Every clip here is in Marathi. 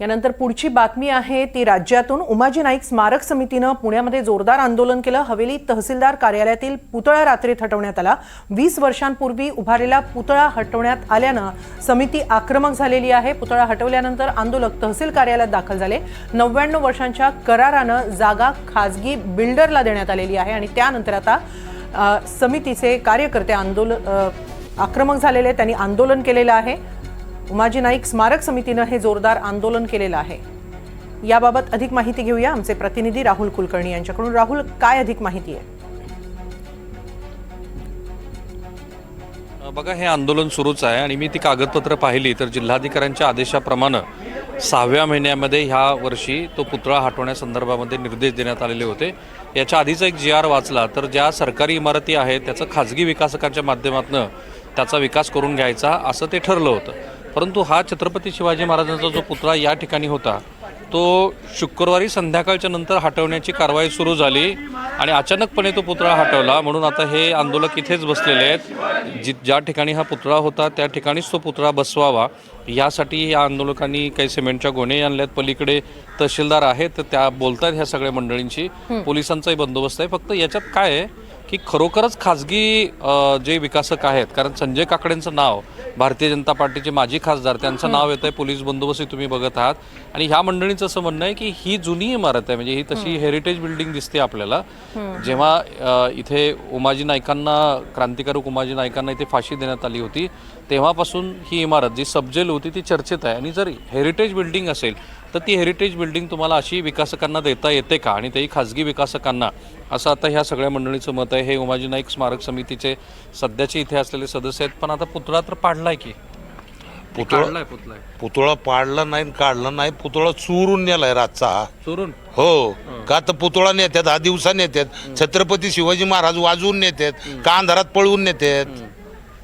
यानंतर पुढची बातमी आहे ती राज्यातून उमाजी नाईक स्मारक समितीनं पुण्यामध्ये जोरदार आंदोलन केलं. हवेली तहसीलदार कार्यालयातील पुतळा रात्रीत हटवण्यात आला. वीस वर्षांपूर्वी उभारलेला पुतळा हटवण्यात आल्यानं समिती आक्रमक झालेली आहे. पुतळा हटवल्यानंतर आंदोलक तहसील कार्यालयात दाखल झाले. नव्याण्णव वर्षांच्या करारानं जागा खाजगी बिल्डरला देण्यात आलेली आहे आणि त्यानंतर आता समितीचे कार्यकर्ते आंदोलन आक्रमक झालेले त्यांनी आंदोलन केलेलं आहे. उमाजी नाईक स्मारक समितीनं हे जोरदार आंदोलन केलेलं आहे. याबाबत अधिक माहिती घेऊया आमचे प्रतिनिधी राहुल कुलकर्णी यांच्याकडून. राहुल काय अधिक माहिती आहे? बघा हे आंदोलन सुरूच आहे आणि मी ती कागदपत्र पाहिली तर जिल्हाधिकाऱ्यांच्या आदेशाप्रमाणे सहाव्या महिन्यामध्ये ह्या वर्षी तो पुतळा हटवण्यासंदर्भामध्ये निर्देश देण्यात आलेले होते. याच्या आधीचा एक जी आर वाचला तर ज्या सरकारी इमारती आहेत त्याचं खाजगी विकासकांच्या माध्यमातून त्याचा विकास करून घ्यायचा असं ते ठरलं होतं. परंतु हा छत्रपती शिवाजी महाराजांचा जो पुतळा या ठिकाणी होता तो शुक्रवारी संध्याकाळच्या नंतर हटवण्याची कारवाई सुरू झाली आणि अचानकपणे तो पुतळा हटवला. म्हणून आता हे आंदोलक इथेच बसलेले आहेत. जि ज्या ठिकाणी हा पुतळा होता त्या ठिकाणीच तो पुतळा बसवावा. यासाठी या आंदोलकांनी काही सिमेंटच्या गोणे आणल्यात. पलीकडे तहसीलदार आहेत तर त्या बोलतात ह्या सगळ्या मंडळींशी. पोलिसांचाही बंदोबस्त आहे. फक्त याच्यात काय आहे की खरोखरच खाजगी जे विकासक आहेत कारण संजय काकडेंचं नाव भारतीय जनता पार्टीचे माजी खासदार त्यांचं नाव येतं आहे पोलीस बंदोबस्तही तुम्ही बघत आहात. आणि ह्या मंडळींचं असं म्हणणं आहे की ही जुनी इमारत आहे म्हणजे ही तशी हेरिटेज बिल्डिंग दिसते आपल्याला. जेव्हा इथे उमाजी नाईकांना क्रांतिकारक उमाजी नाईकांना इथे फाशी देण्यात आली होती तेव्हापासून ही इमारत जी सबजेल होती ती चर्चेत आहे. आणि जर हेरिटेज बिल्डिंग असेल तर ती हेरिटेज बिल्डिंग तुम्हाला अशी विकासकांना देता येते का? आणि तेही खाजगी विकासकांना. असं आता ह्या सगळ्या मंडळीचं मत आहे हे उमाजी नाईक स्मारक समितीचे सध्याचे इथे असलेले सदस्य आहेत. पण आता पुतळा तर पाडलाय की? पुतळा काढलाय पुतळा पुतळा पाडला नाही काढला नाही. पुतळा चोरून नेलाय रातचा. हा. चोरून? हो. का तर पुतळा नेत्यात हा दिवसा नेत्यात. छत्रपती शिवाजी महाराज वाजवून नेतात का अंधारात पळवून नेतात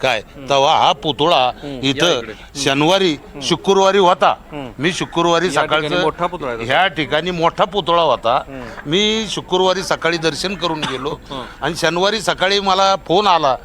काय? तेव्हा हा पुतळा इथं शनिवारी शुक्रवारी होता. मी शुक्रवारी सकाळचं मोठा पुतळा आहे ह्या ठिकाणी मोठा पुतळा होता. मी शुक्रवारी सकाळी दर्शन करून गेलो. आणि शनिवारी सकाळी मला फोन आला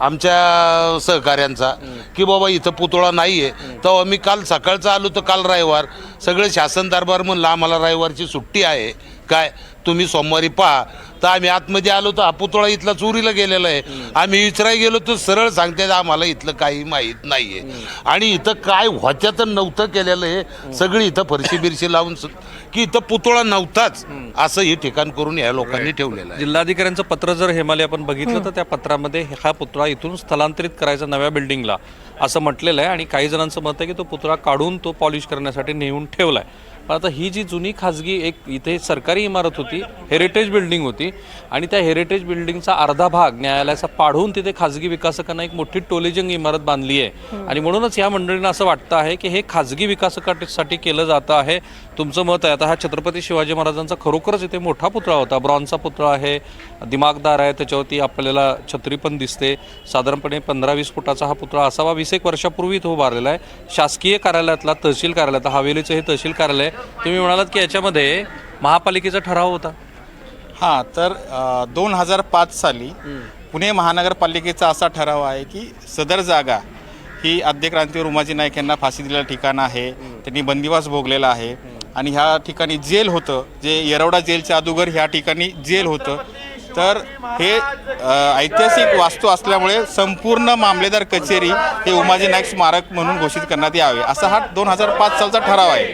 आमच्या सहकाऱ्यांचा की बाबा इथं पुतळा नाहीये. तेव्हा मी काल सकाळचं आलो तर काल रविवार. सगळं शासन दरबार म्हणलं आम्हाला रविवारची सुट्टी आहे. काय? तुम्ही सोमवारी पहा. तर आम्ही आतमध्ये आलो तर हा पुतळा इथला चोरीला गेलेला आहे. आम्ही विचारायला गेलो तर सरळ सांगते आम्हाला इथलं काही माहीत नाहीये. आणि इथं काय होत्या तर नव्हतं केलेलं हे. सगळी इथं फरशी बिरशी लावून स- की इथं पुतळा नव्हताच. असं हे ठिकाण करून या लोकांनी ठेवलेलं आहे. जिल्हाधिकाऱ्यांचं पत्र जर हेमाले आपण बघितलं तर त्या पत्रामध्ये हा पुतळा इथून स्थलांतरित करायचा नव्या बिल्डिंगला असं म्हटलेलं आहे. आणि काही जणांचं मत आहे की तो पुतळा काढून तो पॉलिश करण्यासाठी नेऊन ठेवलाय. पण आता ही जी जुनी खाजगी एक इथे सरकारी इमारत होती हेरिटेज बिल्डिंग होती आणि त्या हेरिटेज बिल्डिंगचा अर्धा भाग न्यायालयाचा पाडून तिथे खाजगी विकासकांना एक मोठी टोलेजंग इमारत बांधली आहे. आणि म्हणूनच या मंडळींना असं वाटतं आहे की हे खाजगी विकासकासाठी केलं जातं आहे. तुमचं मत आहे. आता हा छत्रपती शिवाजी महाराजांचा खरोखरच इथे मोठा पुतळा होता. ब्रॉन्झचा पुतळा आहे दिमागदार आहे त्याच्यावरती आपल्याला छत्री पण दिसते. साधारणपणे पंधरा वीस फुटाचा हा पुतळा असावा. वीस एक वर्षापूर्वी तो उभारलेला आहे. शासकीय कार्यालयातला तहसील कार्यालयात हवेलीचं हे तहसील कार्यालय. तुम्ही म्हणालात की याच्यामध्ये महापालिकेचा ठराव होता. हां तर दोन हजार पाच साली पुणे महानगरपालिकेचा असा ठराव आहे की सदर जागा ही आद्य क्रांतीवर उमाजी नाईक यांना फाशी दिलेलं ठिकाण आहे त्यांनी बंदिवास भोगलेला आहे आणि ह्या ठिकाणी जेल होतं जे येरवडा जेलच्या अगोदर ह्या ठिकाणी जेल होतं. तर हे ऐतिहासिक वास्तू असल्यामुळे संपूर्ण मामलेदार कचेरी हे उमाजी नाईक स्मारक म्हणून घोषित करण्यात यावे असा हा दोन हजार पाच सालचा ठराव आहे.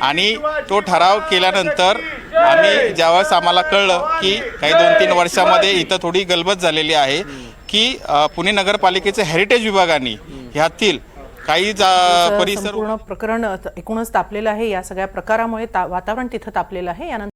आणि तो ठराव केल्यानंतर आम्ही ज्यावेळेस आम्हाला कळलं की काही दोन तीन वर्षामध्ये इथं थोडी गलबत झालेली आहे की पुणे नगरपालिकेच्या हेरिटेज विभागाने ह्यातील काही जा परिसर प्रकरण एकूणच तापलेलं आहे. या सगळ्या प्रकारामुळे वातावरण तिथं तापलेलं आहे. यानंतर